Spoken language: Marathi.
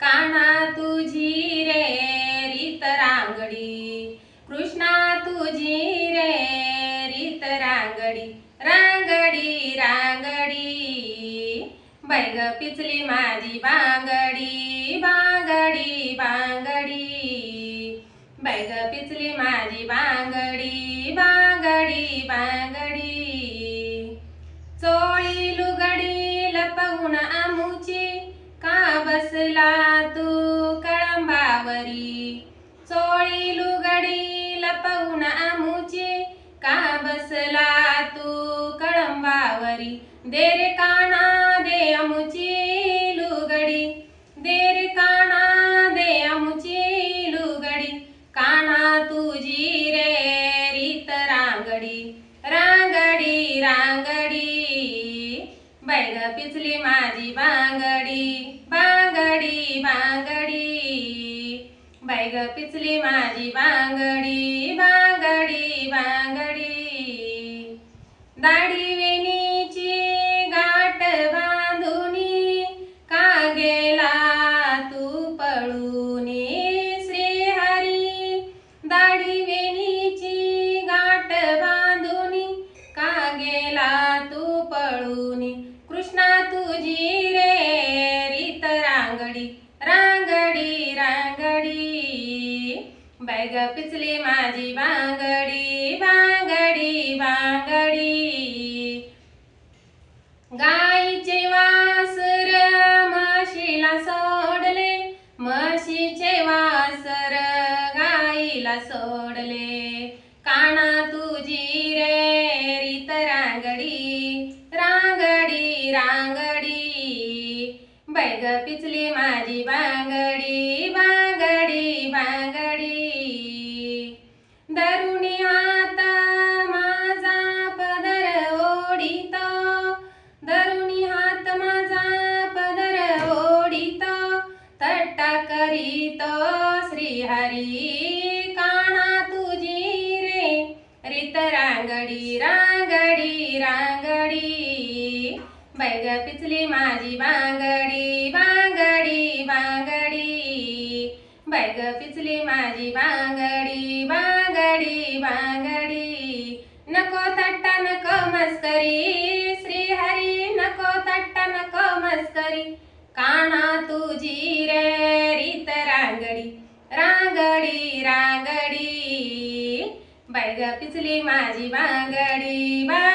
काना तुझी रे रीत रांगडी. कृष्णा तुझी रे रीत रांगडी रांगडी रांगडी. बैग पिचली माझी बांगडी बांगडी बांगडी. बैग पिचली माझी बांगडी. कळंबावरी दे रे काना दे अमुची लुगडी दे रे काना दे अमुची लुगडी काना तुझी रे रीत रांगडी रांगडी रांगडी बैग पिचली माझी बांगडी बांगडी बांगडी बैग पिचली माझी बांगडी बांगडी बांगडी दाढी वेणीची बैग पिचली माझी बांगडी बांगडी बांगडी गाईचे वासर म्हशीला सोडले. म्हशीचे वासर गाईला सोडले. काना तुझी रे रीत रांगडी रांगडी रांगडी. बैग पिचली माझी बांगडी श्रीहरी काना तुझी रे. रीत रांगडी रांगडी रांगडी. बैग पिचली माझी बांगडी बांगडी बांगडी. बैग पिचली माझी बांगडी बांगडी बांगडी. नको तट्टा नको मस्करी. श्रीहरी नको तट्टा नको मस्करी. काना रांगडी. रांगडी बैग पिचली माझी बांगडी बा